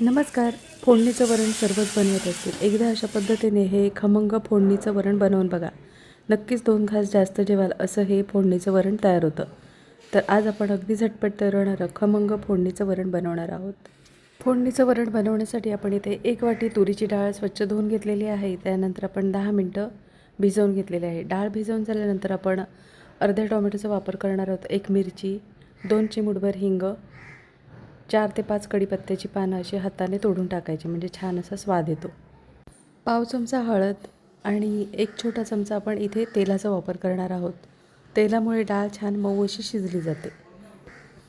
नमस्कार. फोडणीचं वरण सर्वच बनवत असतील. एकदा अशा पद्धतीने हे खमंग फोडणीचं वरण बनवून बघा. नक्कीच दोन घास जास्त जेवाल असं हे फोडणीचं वरण तयार होतं. तर आज आपण अगदी झटपट तयार होणारं खमंग फोडणीचं वरण बनवणार आहोत. फोडणीचं वरण बनवण्यासाठी आपण इथे एक वाटी तुरीची डाळ स्वच्छ धुवून घेतलेली आहे. त्यानंतर आपण दहा मिनटं भिजवून घेतलेली आहे. डाळ भिजवून झाल्यानंतर आपण अर्ध्या टोमॅटोचा वापर करणार आहोत. एक मिरची दोन चिमूटभर हिंग चार ते पाच कढीपत्त्याची पानं अशी हाताने तोडून टाकायची म्हणजे छान असा स्वाद येतो. पाव चमचा हळद आणि एक छोटा चमचा आपण इथे तेलाचा वापर करणार आहोत. तेलामुळे डाळ छान मऊ अशी शिजली जाते.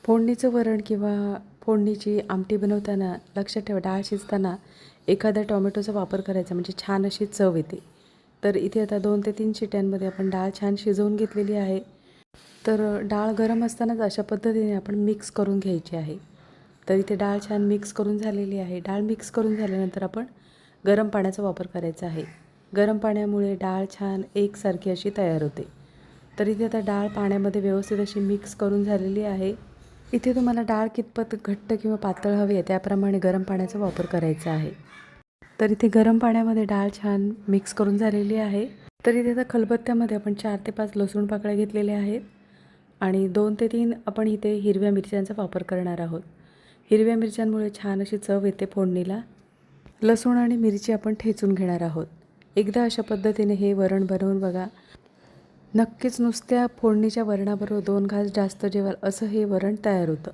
फोडणीचं वरण किंवा फोडणीची आमटी बनवताना लक्षात ठेवा डाळ शिजताना एखाद्या टोमॅटोचा वापर करायचा म्हणजे छान अशी चव येते. तर इथे आता दोन ते तीन शिट्यांमध्ये आपण डाळ छान शिजवून घेतलेली आहे. तर डाळ गरम असतानाच अशा पद्धतीने आपण मिक्स करून घ्यायची आहे. तर इथे डाळ छान मिक्स करून झालेली आहे. डाळ मिक्स करून झाल्यानंतर आपण गरम पाण्याचा वापर करायचा आहे. गरम पाण्यामुळे डाळ छान एकसारखी अशी तयार होते. तर इथे आता डाळ पाण्यामध्ये व्यवस्थित अशी मिक्स करून झालेली आहे. इथे तुम्हाला डाळ कितपत घट्ट किंवा पातळ हवी आहे त्याप्रमाणे गरम पाण्याचा वापर करायचा आहे. तर इथे गरम पाण्यामध्ये डाळ छान मिक्स करून झालेली आहे. तर इथे आता खलबत्त्यामध्ये आपण चार ते पाच लसूण पाकळ्या घेतलेल्या आहेत. आणि दोन ते तीन आपण इथे हिरव्या मिरच्यांचा वापर करणार आहोत. हिरव्या मिरच्यांमुळे छान अशी चव येते फोडणीला. लसूण आणि मिरची आपण ठेचून घेणार आहोत. एकदा अशा पद्धतीने हे वरण बनवून बघा. नक्कीच नुसत्या फोडणीच्या वरणाबरोबर दोन घास जास्त जेवाल असं हे वरण तयार होतं.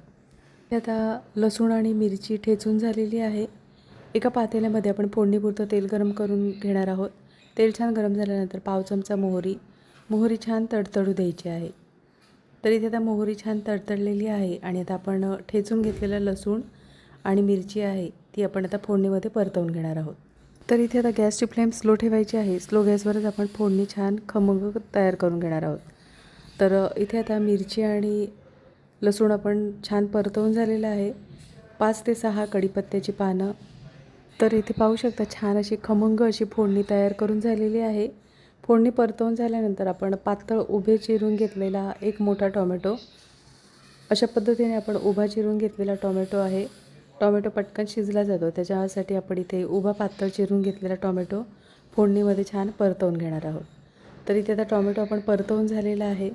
आता लसूण आणि मिरची ठेचून झालेली आहे. एका पातेल्यामध्ये आपण फोडणीपुरतं तेल गरम करून घेणार आहोत. तेल छान गरम झाल्यानंतर पाव चमचा मोहरी. मोहरी छान तडतडू द्यायची आहे. तर इथे आता मोहरी छान तडतडलेली आहे आणि आता आपण ठेचून घेतलेलं लसूण आणि मिरची आहे ती आपण आता फोडणीमध्ये परतवून घेणार आहोत. तर इथे आता गॅसची फ्लेम स्लो ठेवायची आहे. स्लो गॅसवरच आपण फोडणी छान खमंग तयार करून घेणार आहोत. तर इथे आता मिरची आणि लसूण आपण छान परतवून झालेलं आहे. पाच ते सहा कढीपत्त्याची पानं. तर इथे पाहू शकता छान अशी खमंग अशी फोडणी तयार करून झालेली आहे. फोडणी परतवून झाल्यानंतर आपण पातळ उभे चिरून घेतलेला एक मोठा टोमॅटो. अशा पद्धतीने आपण उभा चिरून घेतलेला टोमॅटो आहे. टोमॅटो पटकन शिजला जातो. त्याच्यासाठी आपण इथे उभा पातळ चिरून घेतलेला टोमॅटो फोडणीमध्ये छान परतवून घेणार आहोत. तर इथे आता टोमॅटो आपण परतवून झालेला आहे.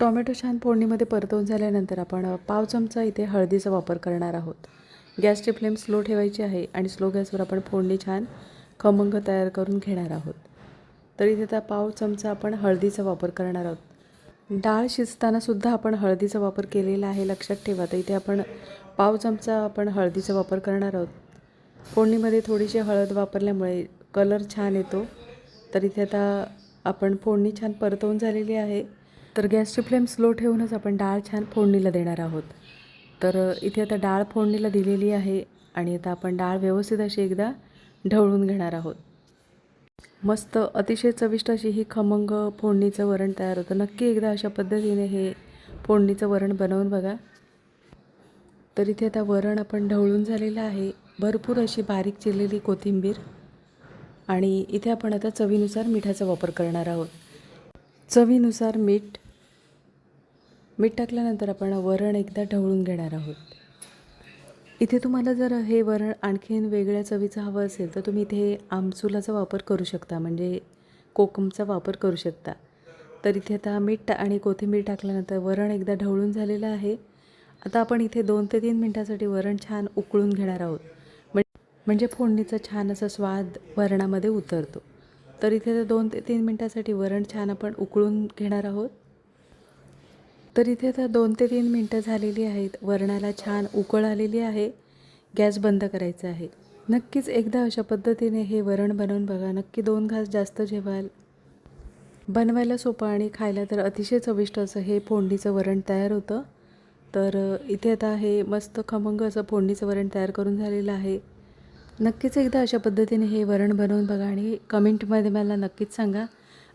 टोमॅटो छान फोडणीमध्ये परतवून झाल्यानंतर आपण पाव चमचा इथे हळदीचा वापर करणार आहोत. गॅसची फ्लेम स्लो ठेवायची आहे आणि स्लो गॅसवर आपण फोडणी छान खमंग तयार करून घेणार आहोत. तर इथे आता पाव चमचा आपण हळदीचा वापर करणार आहोत. डाळ शिजतानासुद्धा आपण हळदीचा वापर केलेला आहे लक्षात ठेवा. तर इथे आपण पाव चमचा आपण हळदीचा वापर करणार आहोत. फोडणीमध्ये थोडीशी हळद वापरल्यामुळे कलर छान येतो. तर इथे आता आपण फोडणी छान परतवून झालेली आहे. तर गॅसची फ्लेम स्लो ठेवूनच आपण डाळ छान फोडणीला देणार आहोत. तर इथे आता डाळ फोडणीला दिलेली आहे आणि आता आपण डाळ व्यवस्थित अशी एकदा ढवळून घेणार आहोत. मस्त अतिशय चविष्ट अशी ही खमंग फोडणीचं वरण तयार होतं. नक्की एकदा अशा पद्धतीने हे फोडणीचं वरण बनवून बघा. तर इथे आता वरण आपण ढवळून झालेलं आहे. भरपूर अशी बारीक चिरलेली कोथिंबीर आणि इथे आपण आता चवीनुसार मिठाचा वापर करणार आहोत. चवीनुसार मीठ मीठ टाकल्यानंतर आपण वरण एकदा ढवळून घेणार आहोत. इथे तुम्हाला जर हे वरण आणखीन वेगळ्या चवीचं हवं असेल तर तुम्ही इथे आमसुलाचा वापर करू शकता म्हणजे कोकमचा वापर करू शकता. तर इथे आता मीठ आणि कोथिंबीर टाकल्यानंतर वरण एकदा ढवळून झालेलं आहे. आता आपण इथे दोन ते तीन मिनटासाठी वरण छान उकळून घेणार आहोत. म्हणजे फोडणीचा छान असा स्वाद वरणामध्ये उतरतो. तर इथे दोन ते तीन मिनटासाठी वरण छान आपण उकळून घेणार आहोत. तर इथे आता दोन ते तीन मिनटं झालेली आहेत. वरणाला छान उकळ आलेली आहे. गॅस बंद करायचा आहे. नक्कीच एकदा अशा पद्धतीने हे वरण बनवून बघा. नक्की दोन घास जास्त जेवाल. बनवायला सोपं आणि खायला तर अतिशय चविष्ट असं हे फोडणीचं वरण तयार होतं. तर इथे आता हे मस्त खमंग असं फोडणीचं वरण तयार करून झालेलं आहे. नक्कीच एकदा अशा पद्धतीने हे वरण बनवून बघा आणि कमेंटमध्ये मला नक्कीच सांगा.